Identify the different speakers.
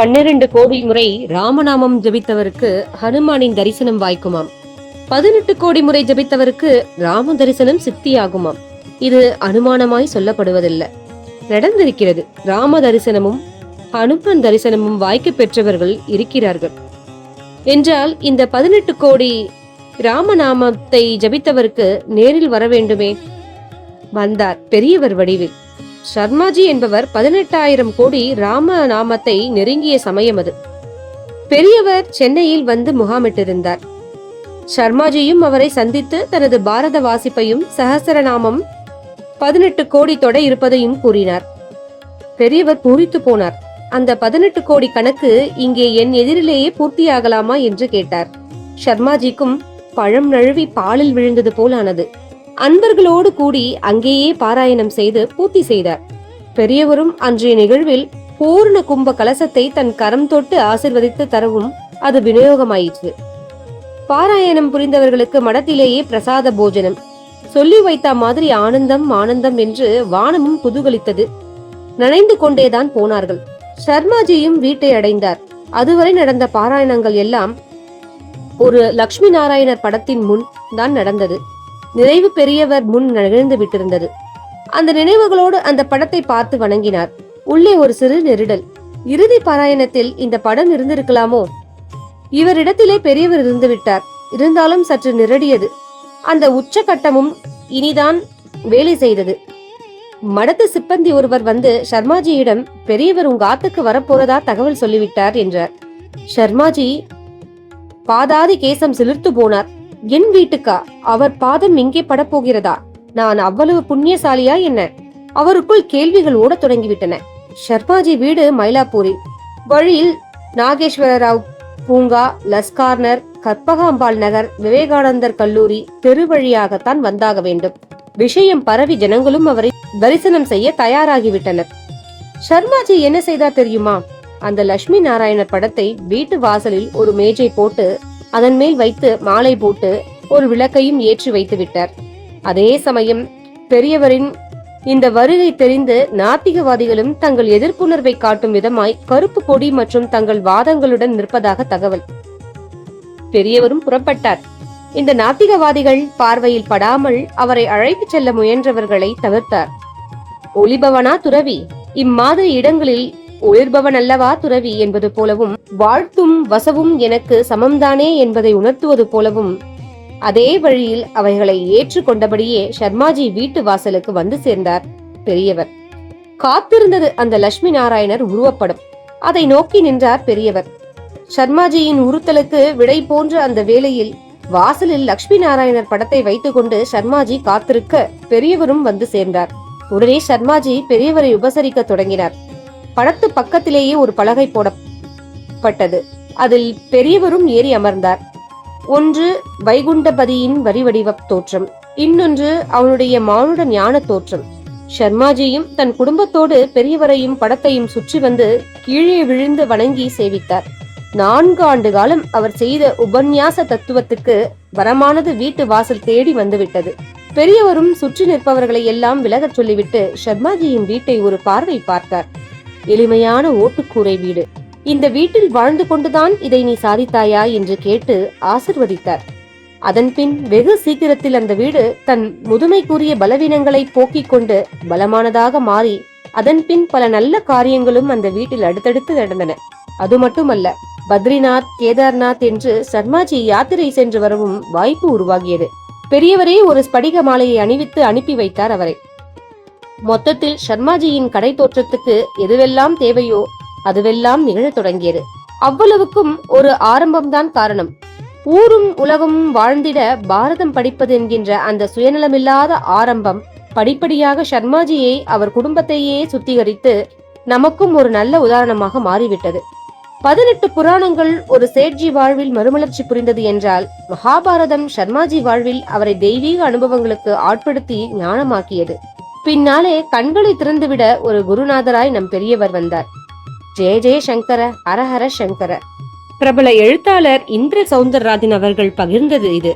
Speaker 1: பன்னிரண்டு கோடி முறை ராமநாமம் ஜபித்தவருக்கு ஹனுமானின் தரிசனம் வாய்க்குமாம். பதினெட்டு கோடி முறை ஜபித்தவருக்கு ராம தரிசனம் சித்தியாகுமாம். இது அனுமானமாய் சொல்லப்படுவதில்லை. நடந்திருக்கிறது. ராம தரிசனமும் ஹனுமான் தரிசனமும் வாய்க்கு பெற்றவர்கள் இருக்கிறார்கள். என்றால் இந்த பதினெட்டு கோடி ராமநாமத்தை ஜபித்தவருக்கு நேரில் வர வேண்டுமே? வந்தார் பெரியவர் வடிவில். சர்மாஜி என்பவர் பதினெட்டாயிரம் கோடி ராம நாமத்தை நெருங்கிய சமயம் அது. பெரியவர் சென்னையில் வந்து முகாமிட்டிருந்தார். சர்மாஜியும் அவரை சந்தித்து தனது பாரத வாசிப்பையும் சகசரநாமம் பதினெட்டு கோடி தொட இருப்பதையும் கூறினார். பெரியவர் பூரித்து போனார். அந்த பதினெட்டு கோடி கணக்கு இங்கே என் எதிரிலேயே பூர்த்தியாகலாமா என்று கேட்டார். சர்மாஜிக்கும் பழம் நழுவி பாலில் விழுந்தது போலானது. அன்பர்களோடு கூடி அங்கேயே பாராயணம் செய்து பூர்த்தி செய்தார். பெரியவரும் அன்றைய நிகழ்வில் பூர்ண கும்ப கலசத்தை தன் கரம் தொட்டு ஆசிர்வதித்து தரவும் அது விநியோகமாயிற்று. பாராயணம் புரிந்தவர்களுக்கு மடத்திலேயே பிரசாத போஜனம். சொல்லி வைத்த மாதிரி ஆனந்தம் ஆனந்தம் என்று வானமும் புதுகலித்தது நனைந்து கொண்டேதான் போனார்கள். சர்மாஜியும் வீட்டை அடைந்தார். அதுவரை நடந்த பாராயணங்கள் எல்லாம் ஒரு லக்ஷ்மி நாராயணர் படத்தின் முன் தான் நடந்தது. நிறைவு பெரியவர் முன் நிகழ்ந்து விட்டிருந்தது. அந்த நினைவுகளோடு அந்த படத்தை பார்த்து வணங்கினார். உள்ளே ஒரு சிறு நெருடல். இறுதி பாராயணத்தில் இந்த படம் இருந்திருக்கலாமோ? இவரிடத்திலே பெரியவர் இருந்து விட்டார். இருந்தாலும் சற்று நிரடியது. அந்த உச்சகட்டமும் இனிதான் வேலை செய்தது. மடத்து சிப்பந்தி ஒருவர் வந்து சர்மாஜியிடம் பெரியவர் உங்க ஆத்துக்கு வரப்போறதா தகவல் சொல்லிவிட்டார் என்றார். சர்மாஜி பாதாதி கேசம் சிலிர்த்து போனார். என் வீட்டுக்கா அவர் பாதம் இங்கே படப்போகிறதா? நான் அவ்வளவு புண்ணியசாலியா என்ன? அவருக்குள் கேள்விகள் ஓட தொடங்கிவிட்டன. ஷர்மாஜி வீடு மயிலாப்பூரில். வழியில் நாகேஸ்வர ராவ் பூங்கா லஸ்கார்னர் கற்பகாம்பாள் நகர் விவேகானந்தர் கல்லூரி தெரு வழியாகத்தான் வந்தாக வேண்டும். விஷயம் பரவி ஜனங்களும் அவரை தரிசனம் செய்ய தயாராகிவிட்டனர். ஷர்மாஜி என்ன செய்தார் தெரியுமா? அந்த லட்சுமி நாராயணர் படத்தை வீட்டு வாசலில் ஒரு மேஜை போட்டு அதன் மேல் வைத்து மாலை போட்டு ஒரு விளக்கையும் ஏற்றி வைத்து விட்டார். அதே சமயம் பெரியவரின் இந்த வருகை தெரிந்து நாத்திகவாதிகளும் தங்கள் எதிர்ப்புணர்வை காட்டும் விதமாய் கருப்பு கொடி மற்றும் தங்கள் வாதங்களுடன் நிற்பதாக தகவல். பெரியவரும் புறப்பட்டார். இந்த நாத்திகவாதிகள் பார்வையில் படாமல் அவரை அழைத்துச் செல்ல முயன்றவர்களை தவிர்த்தார். ஒளிபவனா துறவி இம்மாதிரி இடங்களில் ஒளிர்பவன் அல்லவா துறவி என்பது போலவும் வாழ்த்தும் வசவும் எனக்கு சமம்தானே என்பதை உணர்த்துவது போலவும் அதே வழியில் அவைகளை ஏற்றுக்கொண்டபடியே சர்மாஜி வீட்டு வாசலுக்கு வந்து சேர்ந்தார். பெரியவர். காத்திருந்தது அந்த லட்சுமி நாராயணர் உருவப்படம். அதை நோக்கி நின்றார் பெரியவர். சர்மாஜியின் உறுத்தலுக்கு விடை போன்ற அந்த வேளையில் வாசலில் லட்சுமி நாராயணர் படத்தை வைத்துக்கொண்டு சர்மாஜி காத்திருக்க பெரியவரும் வந்து சேர்ந்தார். உடனே சர்மாஜி பெரியவரை உபசரிக்க தொடங்கினார். படத்து பக்கத்திலேயே ஒரு பலகை போடப்பட்டது. அதில் பெரியவரும் ஏறி அமர்ந்தார். ஒன்று வைகுண்டபதியின் வரிவடிவ தோற்றம் இன்னொன்று அவனுடைய மானுட ஞான தோற்றம். ஷர்மாஜியும் தன் குடும்பத்தோடு பெரியவரையும் படத்தையும் சுற்றி வந்து கீழே விழுந்து வணங்கி சேவித்தார். நான்கு ஆண்டு காலம் அவர் செய்த உபன்யாச தத்துவத்துக்கு வரமானது வீட்டு வாசல் தேடி வந்துவிட்டது. பெரியவரும் சுற்றி நிற்பவர்களை எல்லாம் விலகச் சொல்லிவிட்டு ஷர்மாஜியின் வீட்டை ஒரு பார்வை பார்த்தார். எளிமையான ஓட்டுக்கூரை வீடு. இந்த வீட்டில் வாழ்ந்து கொண்டுதான் இதை நீ சாதித்தாயா என்று கேட்டு ஆசிர்வதித்தார். அதன்பின் வெகு சீக்கிரத்தில் அந்த வீடு தன் முதுமைக்குரிய பலவீனங்களை போக்கிக் கொண்டு பலமானதாக மாறி அதன்பின் பல நல்ல காரியங்களும் அந்த வீட்டில் அடுத்தடுத்து நடந்தன. அது மட்டுமல்ல பத்ரிநாத் கேதார்நாத் என்று சர்மாஜி யாத்திரை சென்று வரவும் வாய்ப்பு உருவாகியது. பெரியவரே ஒரு ஸ்படிக மாலையை அணிவித்து அனுப்பி வைத்தார் அவரை. மொத்தத்தில் சர்மாஜியின் கடை தோற்றத்துக்கு எதுவெல்லாம் தேவையோ அதுவெல்லாம் நிகழத் தொடங்கியது. அவ்வளவுக்கும் ஒரு ஆரம்பம்தான் காரணம். ஊரும் உலகமும் வாழ்ந்திட பாரதம் படிப்பது என்கின்ற அந்த சுயநலமில்லாத ஆரம்பம் படிப்படியாக சர்மாஜியை அவர் குடும்பத்தையே சுத்திகரித்து நமக்கும் ஒரு நல்ல உதாரணமாக மாறிவிட்டது. பதினெட்டு புராணங்கள் ஒரு சேட்ஜி வாழ்வில் மறுமலர்ச்சி புரிந்தது என்றால் மகாபாரதம் சர்மாஜி வாழ்வில் அவரை தெய்வீக அனுபவங்களுக்கு ஆட்படுத்தி ஞானமாக்கியது. பின்னாலே கண்களை திறந்துவிட ஒரு குருநாதராய் நம் பெரியவர் வந்தார். ஜெய ஜெய சங்கர ஹரஹர சங்கர. பிரபல எழுத்தாளர் இந்திர சௌந்தரராஜன் அவர்கள் பகிர்ந்தது இது.